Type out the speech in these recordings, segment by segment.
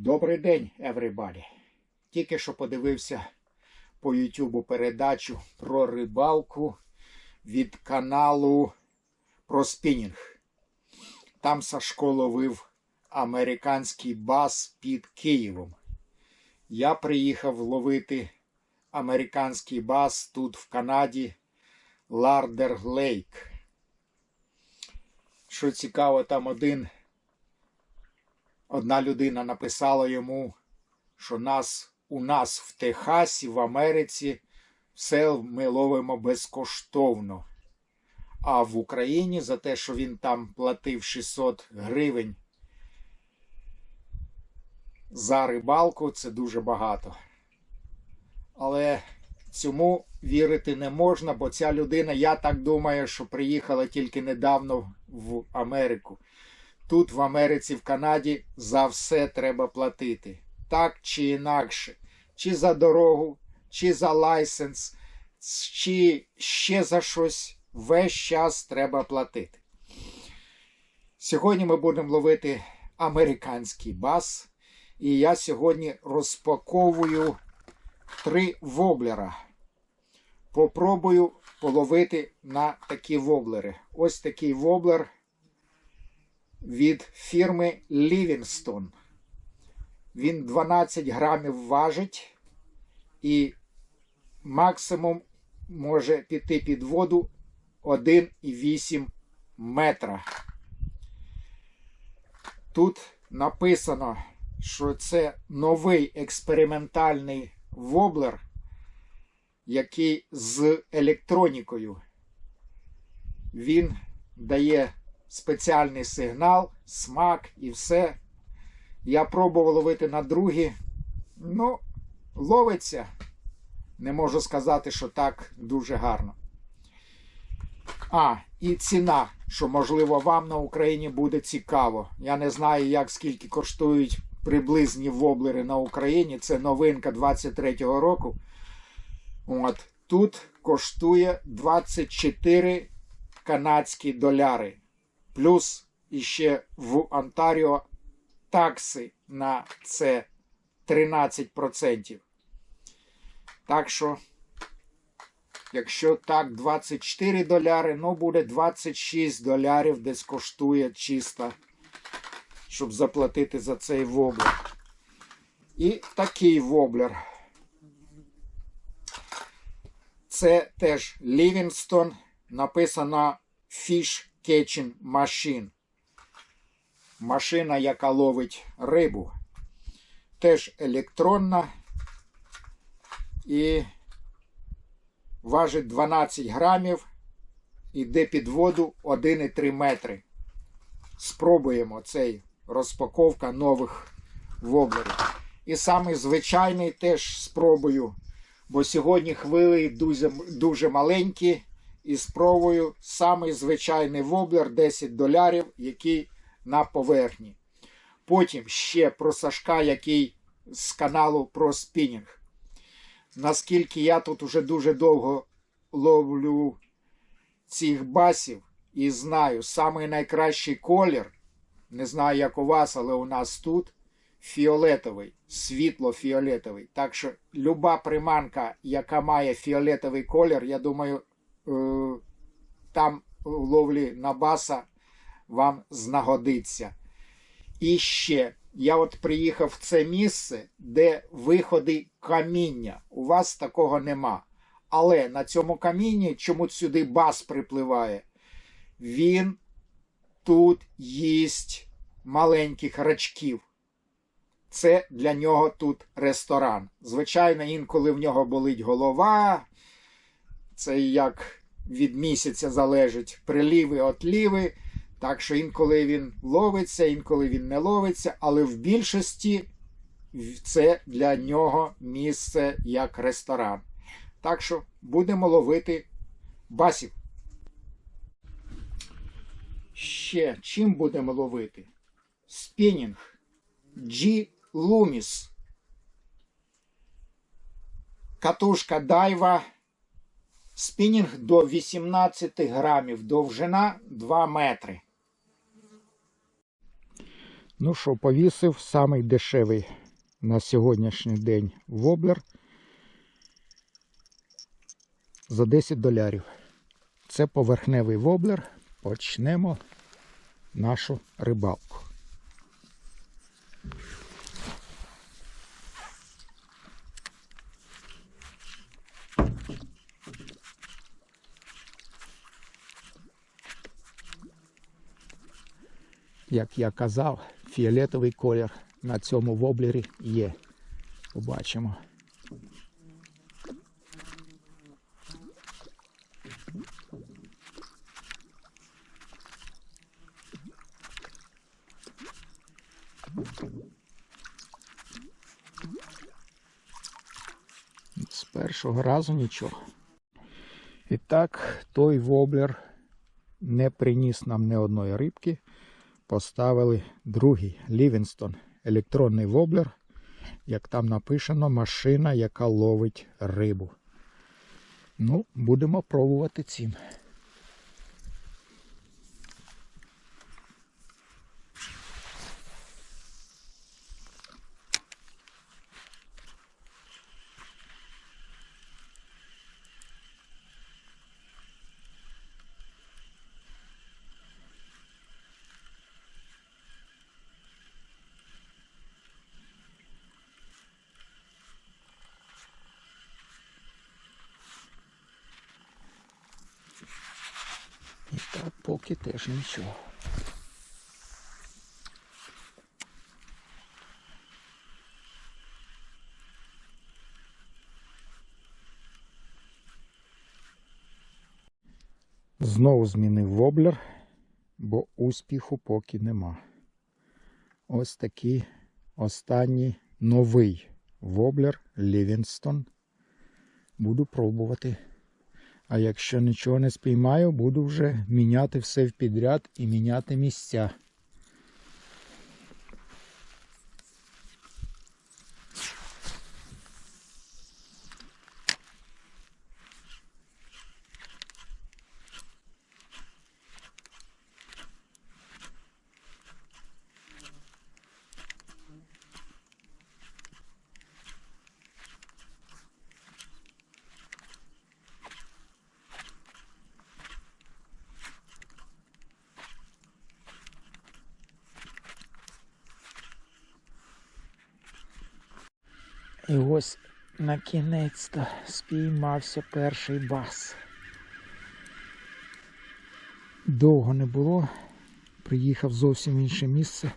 Добрий день, everybody. Тільки що подивився по Ютубу передачу про рибалку від каналу про спінінг. Там Сашко ловив американський бас під Києвом. Я приїхав ловити американський бас тут в Канаді Лардер Лейк. Що цікаво, там один Одна людина написала йому, що нас у нас в Техасі, в Америці, все ми ловимо безкоштовно. А в Україні за те, що він там платив 600 гривень за рибалку, це дуже багато. Але цьому вірити не можна, бо ця людина, я так думаю, що приїхала тільки недавно в Америку. Тут, в Америці, в Канаді, за все треба платити. Так чи інакше. Чи за дорогу, чи за лайсенс, чи ще за щось. Весь час треба платити. Сьогодні ми будемо ловити американський бас. І я сьогодні розпаковую три воблера. Попробую половити на такі воблери. Ось такий воблер від фірми Livingstone. Він 12 грамів важить і максимум може піти під воду 1,8 метра. Тут написано, що це новий експериментальний воблер, який з електронікою. Він дає спеціальний сигнал, смак і все. Я пробував ловити на другі. Ну, ловиться. Не можу сказати, що так дуже гарно. А, і ціна, що, можливо, вам на Україні буде цікаво. Я не знаю, як скільки коштують приблизні воблери на Україні. Це новинка 23-го року. От. Тут коштує 24 канадські доляри. Плюс іще в Онтаріо такси на це 13%. Так що, якщо так 24 доляри, ну буде 26 долярів десь коштує чисто, щоб заплатити за цей воблер. І такий воблер. Це теж Livingstone. Написано Fish Catching Machine. Машина, яка ловить рибу. Теж електронна і важить 12 грамів. Іде під воду 1,3 метри. Спробуємо цей розпаковка нових воблерів. І самий звичайний теж спробую. Бо сьогодні хвили дуже, дуже маленькі. І спробую самий звичайний воблер 10 долярів, який на поверхні. Потім ще про Сашка, який з каналу про спінінг. Наскільки я тут уже дуже довго ловлю цих басів і знаю, самий найкращий колір, не знаю, як у вас, але у нас тут фіолетовий, світло-фіолетовий. Так що люба приманка, яка має фіолетовий колір, я думаю, там в ловлі на баса вам знагодиться. І ще, я от приїхав в це місце, де виходи каміння. У вас такого нема. Але на цьому камінні, чому сюди бас припливає, він тут їсть маленьких рачків. Це для нього тут ресторан. Звичайно, інколи в нього болить голова. Це як від місяця залежить приліви, отліви. Так що інколи він ловиться, інколи він не ловиться, але в більшості це для нього місце як ресторан. Так що будемо ловити басів. Ще чим будемо ловити? Спінінг G Loomis. Катушка дайва. Спінінг до 18 грамів, довжина 2 метри. Ну що, повісив самий дешевий на сьогоднішній день воблер за 10 долярів. Це поверхневий воблер. Почнемо нашу рибалку. Як я казав, фіолетовий колір на цьому воблері є. Побачимо. З першого разу нічого. І так, той воблер не приніс нам ні одної рибки. Поставили другий Лівінстон електронний воблер. Як там написано, машина, яка ловить рибу. Ну, будемо пробувати цим. І так поки теж нічого. Знову змінив воблер, бо успіху поки нема. Ось такий останній новий воблер Лівінстон. Буду пробувати. А якщо нічого не спіймаю, буду вже міняти все в підряд і міняти місця. І ось на кінець-то спіймався перший бас. Довго не було. Приїхав зовсім інше місце.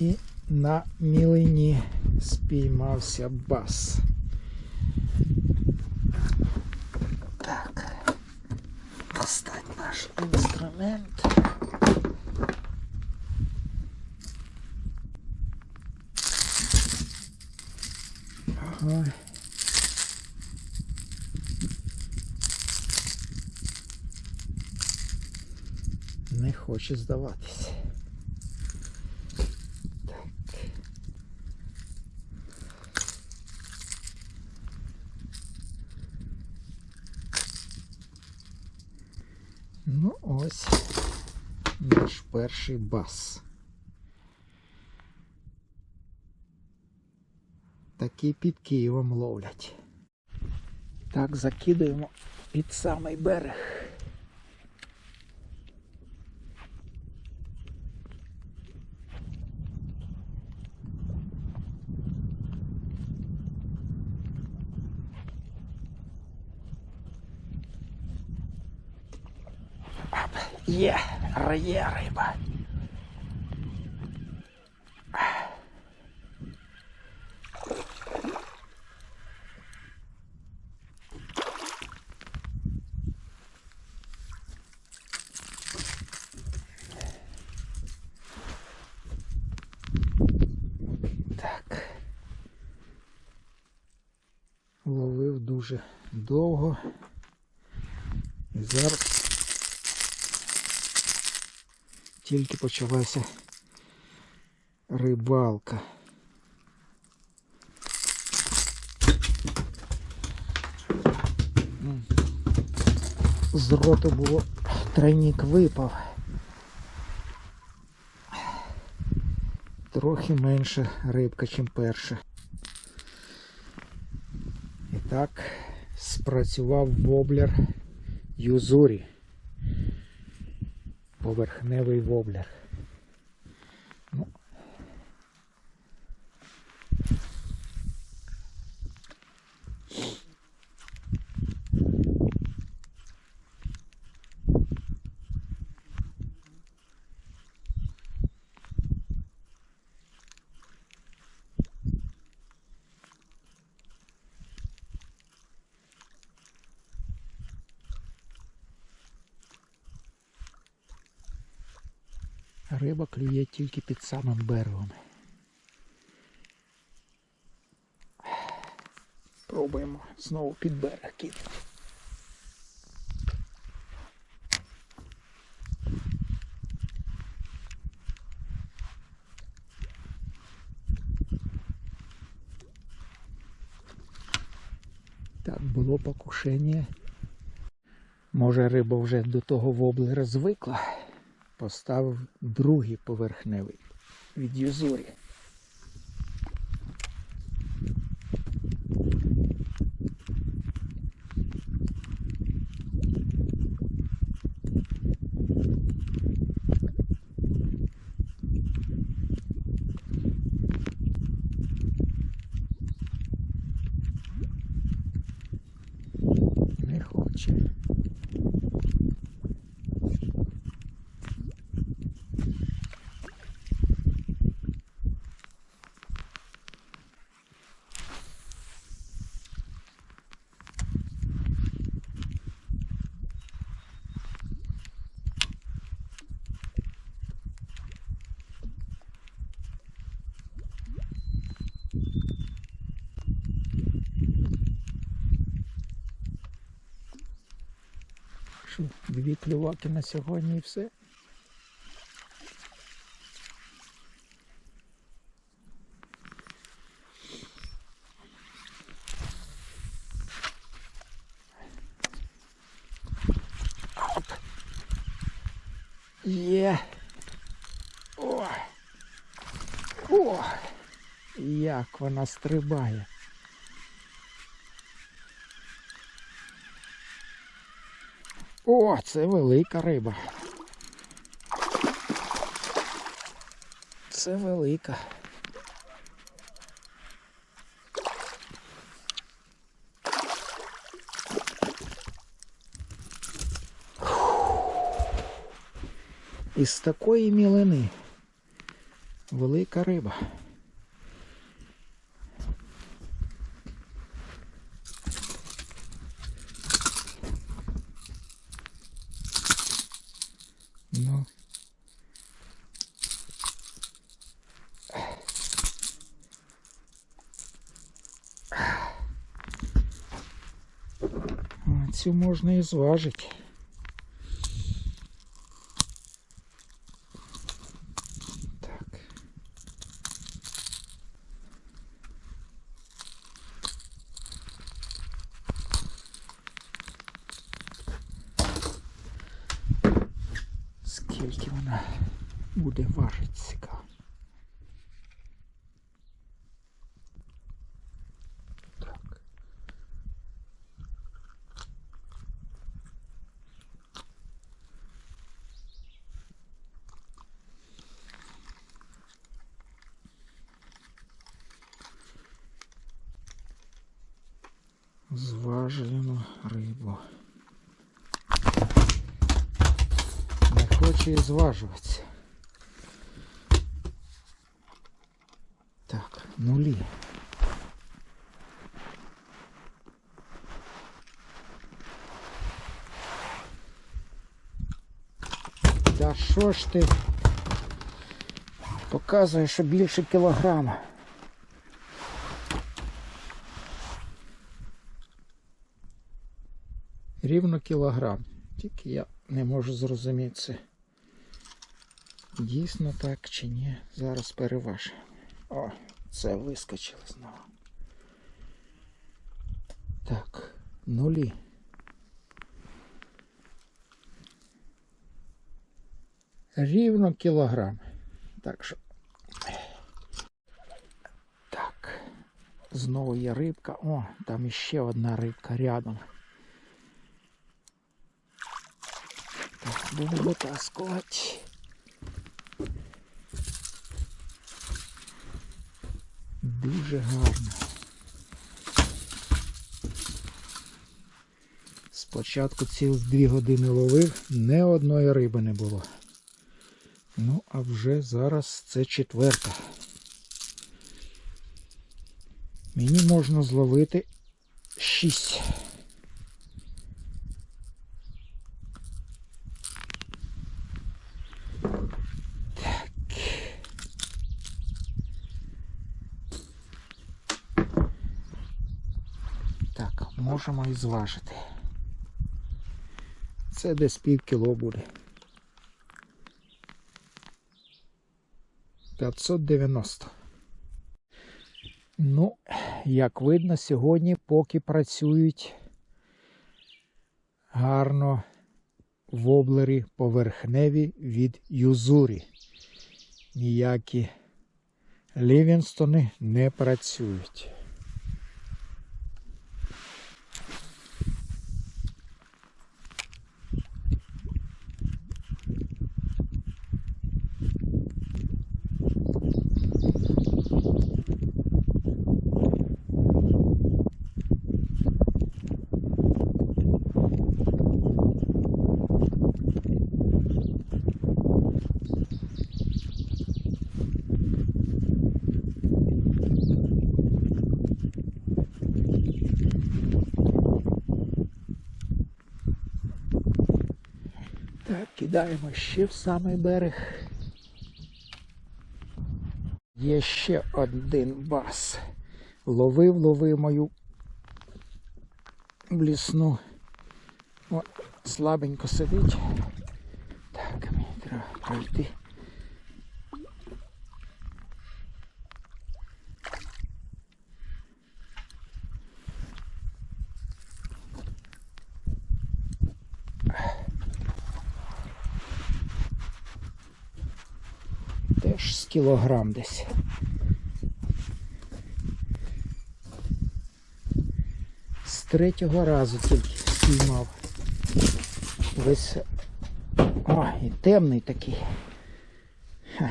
І на мілині спіймався бас. Так. Достать наш інструмент. Ага. Не хоче здаватись. Ну ось наш перший бас. Такі під Києвом ловлять. Так, закидуємо під самий берег. Є, є риба. Так. Ловив дуже довго. І зараз тільки почалася рибалка. З роту було тройник випав. Трохи менше рибка, ніж перша. І так, спрацював воблер Юзурі. Поверхневий воблер. Риба клює тільки під самим берегом. Пробуємо знову під берег кинути. Так, було покушення. Може риба вже до того воблера звикла. Поставив другий поверхневий від юзурі. Не хоче. Що, дві клюваки на сьогодні і все. Є. О. О. Як вона стрибає. О, це велика риба. Це велика. Із такої мілини велика риба. Ну. Цю можна і. Зважуємо рибу. Не хоче і зважуватися. Так, нулі. Та що ж ти показує, що більше кілограма. рівно кілограм. Тільки я не можу зрозуміти це. Дійсно так чи ні. Зараз переваж. О, це вискочило знову. Так, нулі. Рівно кілограм. Так що. Так, знову є рибка. О, там іще одна рибка рядом. Буду витаскувати. Дуже гарно. Спочатку цілих дві години ловив, не одної риби не було. Ну, а вже зараз це четверта. Мені можна зловити шість. Так, можемо і зважити. Це десь пів кіло буде. 590. Ну, як видно, сьогодні поки працюють гарно воблери поверхневі від юзурі. Ніякі лівінстони не працюють. Так, кидаємо ще в самий берег. Є ще один бас. Ловив, ловив мою блісну. О, слабенько сидить. Так, мені треба пройти. Теж з кілограм десь. З третього разу тільки спіймав. Весь. О, і темний такий. Ха.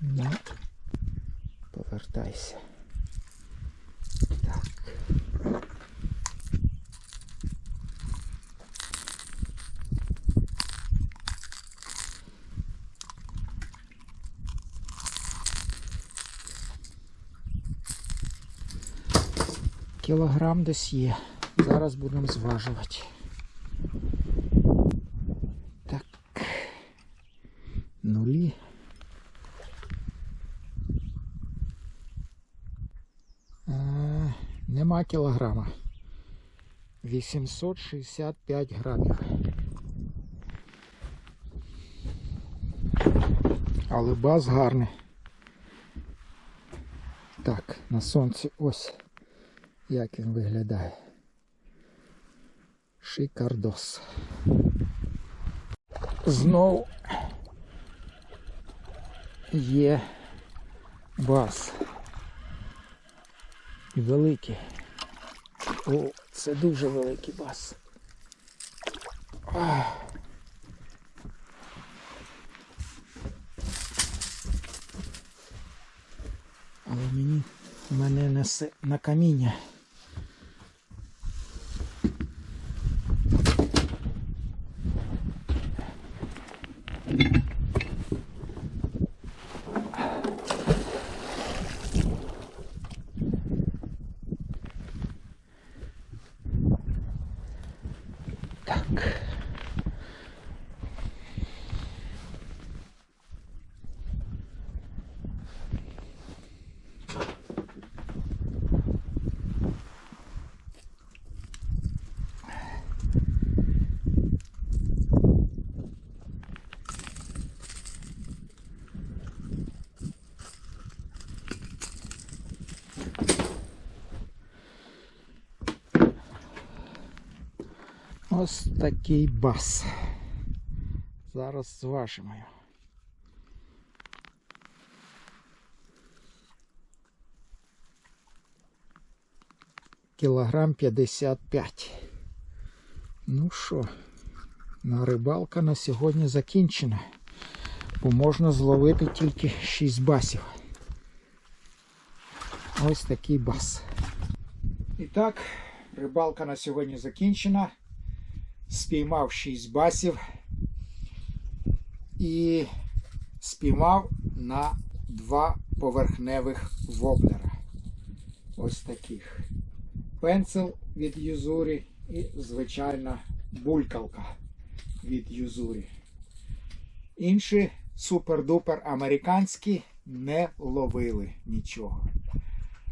Ну, повертайся. Так. Кілограм десь є. Зараз будемо зважувати. Так. Нулі. А, нема кілограма. 865 грамів. Але баз гарний. Так, на сонці ось як він виглядає. Шикардос. Знов є бас. Великий. О, це дуже великий бас. Ах. Але мені мене несе на каміння. Ось такий бас. Зараз зважимо. його. Кілограм 55. Ну що, на рибалка на сьогодні закінчена. Бо можна зловити тільки 6 басів. Ось такий бас. І так, рибалка на сьогодні закінчена. Спіймав 6 басів і спіймав на два поверхневих воблера. Ось таких. Пенцел від юзурі і звичайна булькалка від юзурі. Інші супер-дупер американські не ловили нічого.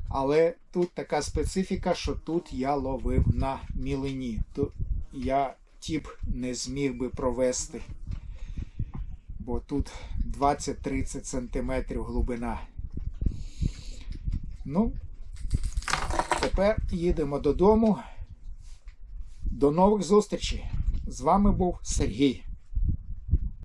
Але тут така специфіка, що тут я ловив на мілині. Тут я тіп не зміг би провести. Бо тут 20-30 см глибина. Ну, тепер їдемо додому. До нових зустрічей. З вами був Сергій.